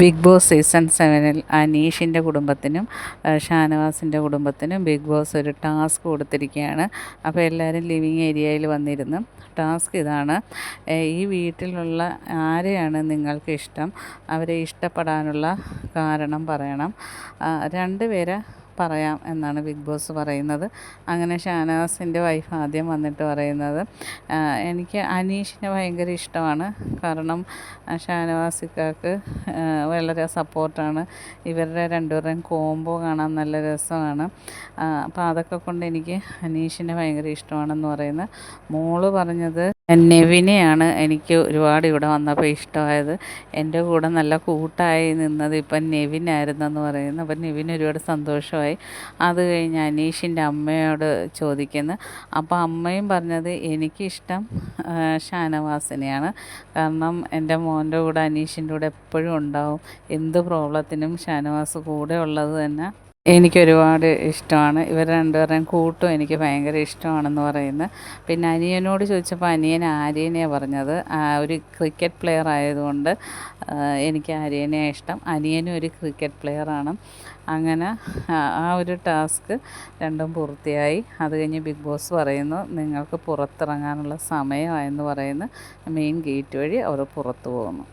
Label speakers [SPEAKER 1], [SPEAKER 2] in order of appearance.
[SPEAKER 1] Big boss season സെവനിൽ അനീഷിന്റെ കുടുംബത്തിനും ഷാനവാസിന്റെ കുടുംബത്തിനും ബിഗ് ബോസ് ഒരു ടാസ്ക് കൊടുത്തിരിക്കുകയാണ്. അപ്പോൾ എല്ലാവരും ലിവിങ് ഏരിയയിൽ വന്നിരുന്നു. ടാസ്ക് ഇതാണ്. ഈ വീട്ടിലുള്ള ആരെയാണ് നിങ്ങൾക്ക് ഇഷ്ടം? അവരെ ഇഷ്ടപ്പെടാനുള്ള കാരണം പറയണം. രണ്ട് പേരെ പറയാം എന്നാണ് ബിഗ് ബോസ് പറയുന്നത്. അങ്ങനെ ഷാനവാസിന്റെ വൈഫ് ആദ്യം വന്നിട്ട് പറയുന്നത് എനിക്ക് അനീഷിനെ ഭയങ്കര ഇഷ്ടമാണ്. കാരണം ഷാനവാസിക്കാക്ക് വളരെ സപ്പോർട്ടാണ് ഇവരുടെ രണ്ടുപേരുടെയും കോംബോ കാണാൻ നല്ല രസമാണ്. അപ്പോൾ അതൊക്കെ കൊണ്ട് എനിക്ക് അനീഷിനെ ഭയങ്കര ഇഷ്ടമാണെന്ന് പറയുന്നത്. മോൾ പറഞ്ഞത് നെവിനെയാണ് എനിക്ക് ഒരുപാട് ഇവിടെ വന്നപ്പോൾ ഇഷ്ടമായത്. എന്റെ കൂടെ നല്ല കൂട്ടായി നിന്നത് ഇപ്പം നെവിനായിരുന്നെന്ന് പറയുന്നു. അപ്പം നെവിന് ഒരുപാട് സന്തോഷമായി. അത് കഴിഞ്ഞ് അനീഷിന്റെ അമ്മയോട് ചോദിക്കുന്നു. അപ്പോൾ അമ്മയും പറഞ്ഞത് എനിക്കിഷ്ടം ഷാനവാസിനെയാണ്. കാരണം എന്റെ മോന്റെ കൂടെ അനീഷിന്റെ കൂടെ എപ്പോഴും ഉണ്ടാവും. എന്ത് പ്രോബ്ലത്തിനും ഷാനവാസ് കൂടെ ഉള്ളത് തന്നെ എനിക്കൊരുപാട് ഇഷ്ടമാണ്. ഇവർ രണ്ടുപേരുടെയും കൂട്ടും എനിക്ക് ഭയങ്കര ഇഷ്ടമാണെന്ന് പറയുന്നത്. പിന്നെ അനിയനോട് ചോദിച്ചപ്പോൾ അനിയൻ ആര്യനെയാണ് പറഞ്ഞത്. ഒരു ക്രിക്കറ്റ് പ്ലെയർ ആയതുകൊണ്ട് എനിക്ക് ആര്യനെ ഇഷ്ടം. അനിയനും ഒരു ക്രിക്കറ്റ് പ്ലെയറാണ് അങ്ങനെ ആ ഒരു ടാസ്ക് രണ്ടും പൂർത്തിയായി. അത് കഴിഞ്ഞ് ബിഗ് ബോസ് പറയുന്നു നിങ്ങൾക്ക് പുറത്തിറങ്ങാനുള്ള സമയമായെന്ന് പറയുന്നു. മെയിൻ ഗേറ്റ് വഴി അവർ പുറത്തു പോകുന്നു.